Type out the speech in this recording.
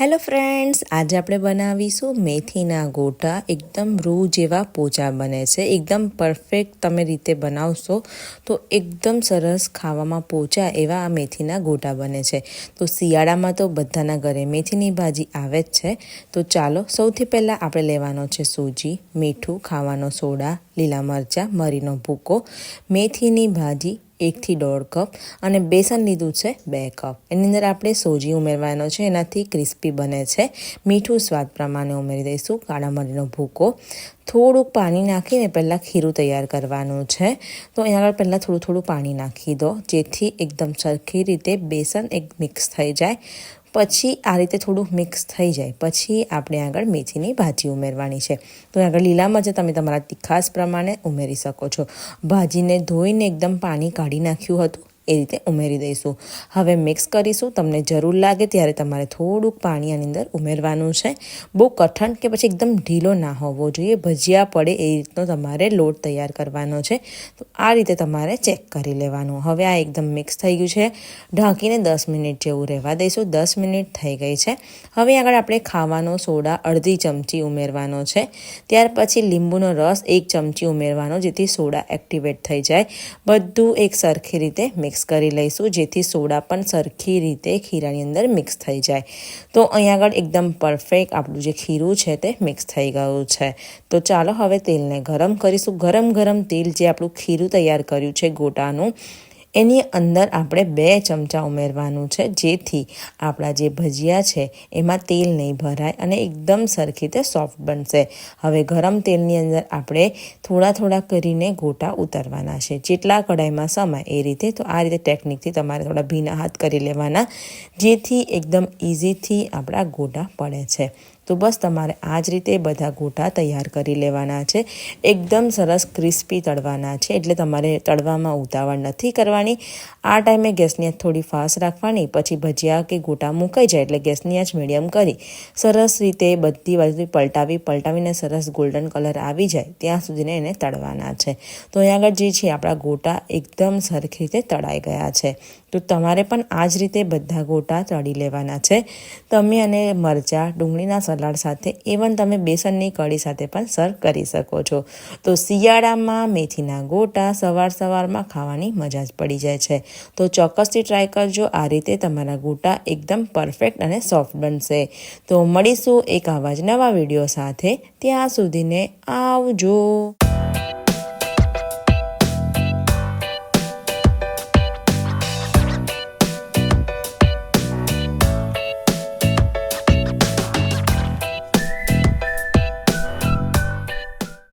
Hello friends, આજે આપણે બનાવીશું મેથીના ગોટા. એકદમ રૂ જેવા પોચા બને છે. એકદમ પરફેક્ટ તમે રીતે બનાવશો તો એકદમ સરસ ખાવામાં પોચા એવા આ મેથીના ગોટા બને છે. તો શિયાળામાં તો બધાના ઘરે મેથીની ભાજી આવે જ છે. તો ચાલો, સૌથી પહેલાં આપણે લેવાનો છે સૂજી, મીઠું, ખાવાનો સોડા, લીલા મરચાં, મરીનો ભૂકો. મેથીની ભાજી એકથી દોઢ કપ અને બેસન લીધું છે બે કપ. એની અંદર આપણે સોજી ઉમેરવાનો છે, એનાથી ક્રિસ્પી બને છે. મીઠું સ્વાદ પ્રમાણે ઉમેરી દઈશું, કાળા મરીનો ભૂકો. થોડુંક પાણી નાખીને પહેલાં ખીરું તૈયાર કરવાનું છે. તો આગળ પહેલાં થોડું થોડું પાણી નાખી દો, જેથી એકદમ સરખી રીતે બેસન એક મિક્સ થઈ જાય. પછી આ રીતે થોડું મિક્સ થઈ જાય. પછી આપણે આગળ મેથીની ભાજી ઉમેરવાની છે. તો આગળ લીલા મરચાં તમે તમારા તીખાસ પ્રમાણે ઉમેરી શકો છો. ભાજીને ધોઈને એકદમ પાણી કાઢી નાખ્યું હતું. એ રીતે ઉમેરી દઈશું. હવે મિક્સ કરીશું. તમને જરૂર લાગે ત્યારે તમારે થોડુંક પાણી આની અંદર ઉમેરવાનું છે. બહુ કઠણ કે પછી એકદમ ઢીલો ના હોવો જોઈએ. ભજીયા પડે એ રીતનો તમારે લોટ તૈયાર કરવાનો છે. તો આ રીતે તમારે ચેક કરી લેવાનું. હવે આ એકદમ મિક્સ થઈ ગયું છે. ઢાંકીને દસ મિનિટ જેવું રહેવા દઈશું. દસ મિનિટ થઈ ગઈ છે. હવે આગળ આપણે ખાવાનો સોડા અડધી ચમચી ઉમેરવાનો છે. ત્યાર પછી લીંબુનો રસ એક ચમચી ઉમેરવાનો, જેથી સોડા એક્ટિવેટ થઈ જાય. બધું એક સરખી રીતે મિક્સ મિક્સ કરી લઈશું, જેથી સોડા પણ સરખી રીતે ખીરાની અંદર મિક્સ થઈ જાય. તો અહીંયા આગળ એકદમ પરફેક્ટ આપણું જે ખીરું છે તે મિક્સ થઈ ગયું છે. તો ચાલો હવે તેલને ગરમ કરીશું. ગરમ ગરમ તેલ જે આપણું ખીરું તૈયાર કર્યું છે ગોટાનું એની અંદર આપણે બે ચમચા ઉમેરવાનું છે, જેથી આપણા જે ભજીયા છે, એમાં તેલ નહીં ભરાય અને એકદમ સરખી રીતે સોફ્ટ બનશે. હવે ગરમ તેલની અંદર આપણે થોડા થોડા કરીને ગોટા ઉતારવાના છે. જેટલા કઢાઈમાં સમાય એ રીતે, તો આ રીતે ટેકનિકથી તમારે થોડા ભીના હાથ કરી લેવાના, જેથી એકદમ ઇઝીથી આપણા ગોટા પડે છે. તો બસ તમારે આ જ રીતે બધા ગોટા તૈયાર કરી લેવાના છે. એકદમ સરસ ક્રિસ્પી તળવાના છે, એટલે તમારે તળવામાં ઉતાવળ નથી કરવાની. આ ટાઈમે ગેસની આંચ થોડી ફાસ્ટ રાખવાની, પછી ભજીયા કે ગોટા મૂકાઈ જાય એટલે ગેસની આંચ મીડિયમ કરી, સરસ રીતે બધી બાજુ પલટાવી, પલટાવીને સરસ ગોલ્ડન કલર આવી જાય, ત્યાં સુધીને એને તળવાના છે. તો અહીં આગળ જે છે, આપણા ગોટા એકદમ સરખી રીતે તળાઈ ગયા છે. તો તમારે પણ આ જ રીતે બધા ગોટા તળી લેવાના છે. તમે અને મરચાં ડુંગળીના સલાડ સાથે ઇવન તમે બેસનની કઢી સાથે પણ સર્વ કરી શકો છો. તો શિયાળામાં મેથીના ગોટા સવાર સવારમાં ખાવાની મજા જ પડી જાય છે. તો ચોક્કસથી ટ્રાય કરજો. આ રીતે તમારા ગોટા એકદમ પરફેક્ટ અને સોફ્ટ બનશે. તો મળીશું એક આવા જ નવા વીડિયો સાથે. ત્યાં સુધીને આવજો.